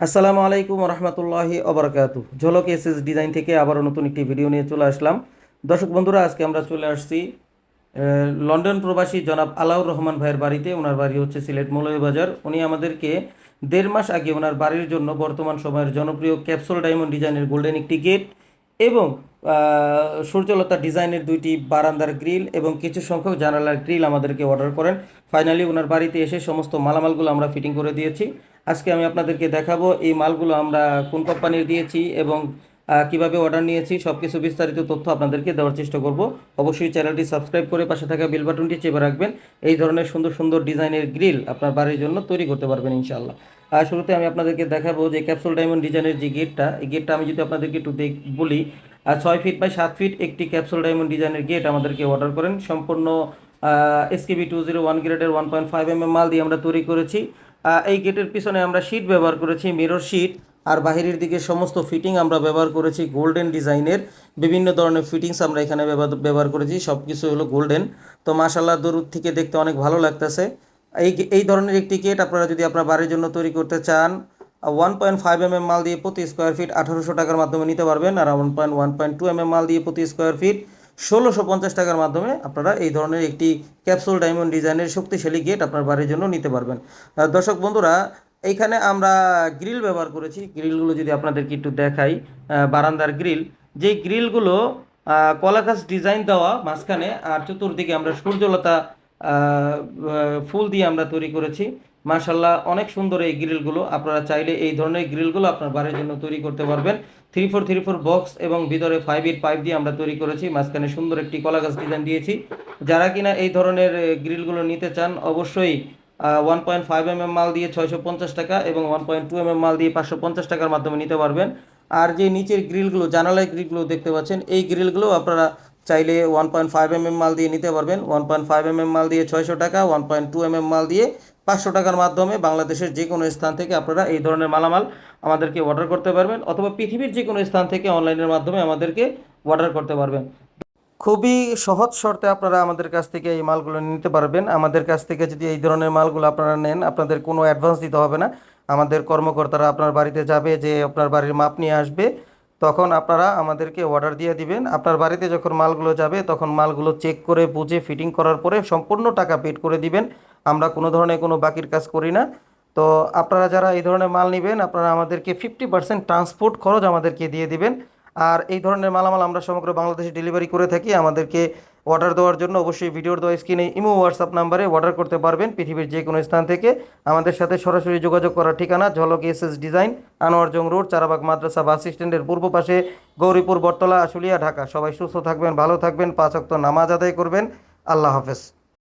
আসসালামু আলাইকুম রহমতুল্লাহি অবরাকাতু ঝলক এস এস ডিজাইন থেকে আবারও নতুন একটি ভিডিও নিয়ে চলে আসলাম। দর্শক বন্ধুরা, আজকে আমরা চলে আসছি লন্ডন প্রবাসী জনাব আলাউর রহমান ভাইয়ের বাড়িতে। ওনার বাড়ি হচ্ছে সিলেট মৌলভীবাজার উনি আমাদেরকে দেড় মাস আগে ওনার বাড়ির জন্য বর্তমান সময়ের জনপ্রিয় ক্যাপসুল ডায়মন্ড ডিজাইনের গোল্ডেন একটি গেট এবং সূর্যলতা ডিজাইনের দুইটি বারান্দার গ্রিল এবং কিছু সংখ্যক জানালার গ্রিল আমাদেরকে অর্ডার করেন। ফাইনালি ওনার বাড়িতে এসে সমস্ত মালামালগুলো আমরা ফিটিং করে দিয়েছি। আজকে আমি আপনাদেরকে দেখাবো এই মালগুলো আমরা কোন কোম্পানির দিয়েছি এবং কীভাবে অর্ডার নিয়েছি সব কিছু বিস্তারিত তথ্য আপনাদেরকে দেওয়ার চেষ্টা করব। অবশ্যই চ্যানেলটি সাবস্ক্রাইব করে পাশে থাকা বেল বাটনটি চেপে রাখবেন। এই ধরনের সুন্দর সুন্দর ডিজাইনের গ্রিল আপনার বাড়ির জন্য তৈরি করতে পারবেন ইনশাল্লাহ আর শুরুতে আমি আপনাদেরকে দেখাবো যে ক্যাপসুল ডায়মন্ড ডিজাইনের যে গেটটা এই গেটটা আমি যদি আপনাদেরকে একটু দেখ, বলি আর ছয় ফিট বাই সাত ফিট একটি ক্যাপসুল ডায়মন্ড ডিজাইনের গেট আমাদেরকে অর্ডার করেন। সম্পূর্ণ এসকেবি টু জিরো ওয়ান গ্রেডের one point five M M মাল দিয়ে আমরা তৈরি করেছি। এই গেটের পিছনে আমরা শীট ব্যবহার করেছি মিরর শিট আর বাহিরের দিকে সমস্ত ফিটিং আমরা ব্যবহার করেছি গোল্ডেন ডিজাইনের বিভিন্ন ধরনের ফিটিংস আমরা এখানে ব্যবহার করেছি সব কিছু হলো গোল্ডেন তো মাশাল্লাহ দূর থেকে দেখতে অনেক ভালো লাগতেছে। এই এই ধরনের একটি গেট আপনারা যদি আপনার বাড়ির জন্য তৈরি করতে চান one point five M M মাল দিয়ে প্রতি স্কোয়ার ফিট আঠারোশো টাকার মাধ্যমে নিতে পারবেন। আর one point one point two M M মাল দিয়ে প্রতি স্কোয়ার ফিট ষোলোশো পঞ্চাশ টাকার মাধ্যমে আপনারা এই ধরনের একটি ক্যাপসুল ডায়মন্ড ডিজাইনের শক্তিশালী গেট আপনার বাড়ির জন্য নিতে পারবেন। দর্শক বন্ধুরা, এইখানে আমরা গ্রিল ব্যবহার করেছি। গ্রিলগুলো যদি আপনাদেরকে একটু দেখাই বারান্দার গ্রিল যেই গ্রিলগুলো কলাকাস ডিজাইন দেওয়া মাঝখানে আর চতুর্দিকে আমরা সূর্যলতা ফুল দিয়ে আমরা তৈরি করেছি। মাশাল্লাহ অনেক সুন্দর এই গ্রিলগুলো। আপনারা চাইলে এই ধরনের গ্রিলগুলো আপনার বাড়ির জন্য তৈরি করতে পারবেন। Three four three four box এবং ভিতরে ফাইভ এইট পাইপ দিয়ে আমরা তৈরি করেছি। মাঝখানে সুন্দর একটি কলা গাছ ডিজাইন দিয়েছি। যারা কিনা এই ধরনের গ্রিলগুলো নিতে চান, অবশ্যই one point five M M মাল দিয়ে ছয়শো পঞ্চাশ টাকা এবং one point two M M মাল দিয়ে পাঁচশো পঞ্চাশ টাকার মাধ্যমে নিতে পারবেন। আর যে নিচের গ্রিলগুলো, জানালায় গ্রিলগুলো দেখতে পাচ্ছেন, এই গ্রিলগুলো আপনারা চাইলে one point five M M মাল দিয়ে নিতে পারবেন। One point five M M মাল দিয়ে ছয়শো টাকা one point two M M মাল দিয়ে পাঁচশো টাকার মাধ্যমে বাংলাদেশের যে কোনো স্থান থেকে আপনারা এই ধরনের মালামাল আমাদেরকে অর্ডার করতে পারবেন অথবা পৃথিবীর যে কোনো স্থান থেকে অনলাইনের মাধ্যমে আমাদেরকে অর্ডার করতে পারবেন। খুবই সহজ শর্তে আপনারা আমাদের কাছ থেকে এই মালগুলো নিতে পারবেন। আমাদের কাছ থেকে যদি এই ধরনের মালগুলো আপনারা নেন, আপনাদের কোনো অ্যাডভান্স দিতে হবে না। আমাদের কর্মকর্তারা আপনার বাড়িতে যাবে, যে আপনার বাড়ির মাপ নিয়ে আসবে। তখন আপনারা আমাদেরকে অর্ডার দিয়ে দিবেন। আপনার বাড়িতে যখন মালগুলো যাবে, তখন মালগুলো চেক করে বুঝে ফিটিং করার পরে সম্পূর্ণ টাকা পেড করে দিবেন। আমরা কোনো ধরনের কোনো বাকির কাজ করি না। তো আপনারা যারা এই ধরনের মাল নেবেন, আপনারা আমাদেরকে ফিফটি পার্সেন্ট ট্রান্সপোর্ট খরচ আমাদেরকে দিয়ে দিবেন। আর এই ধরনের মালামাল আমরা সমগ্র বাংলাদেশে ডেলিভারি করে থাকি। আমাদেরকে অর্ডার দেওয়ার জন্য অবশ্যই ভিডিওর দেওয়া স্ক্রিনে ইমো হোয়াটসঅ্যাপ নাম্বারে অর্ডার করতে পারবেন পৃথিবীর যে কোনো স্থান থেকে। আমাদের সাথে সরাসরি যোগাযোগ করার ঠিকানা Jhalak S S design Anwarjang road, Charabagh মাদ্রাসা বাস স্ট্যান্ডের পূর্ব পাশে, গৌরীপুর, বটতলা, আশুলিয়া, ঢাকা। সবাই সুস্থ থাকবেন, ভালো থাকবেন, পাঁচ অক্ত নামাজ আদায় করবেন। আল্লাহ হাফেজ।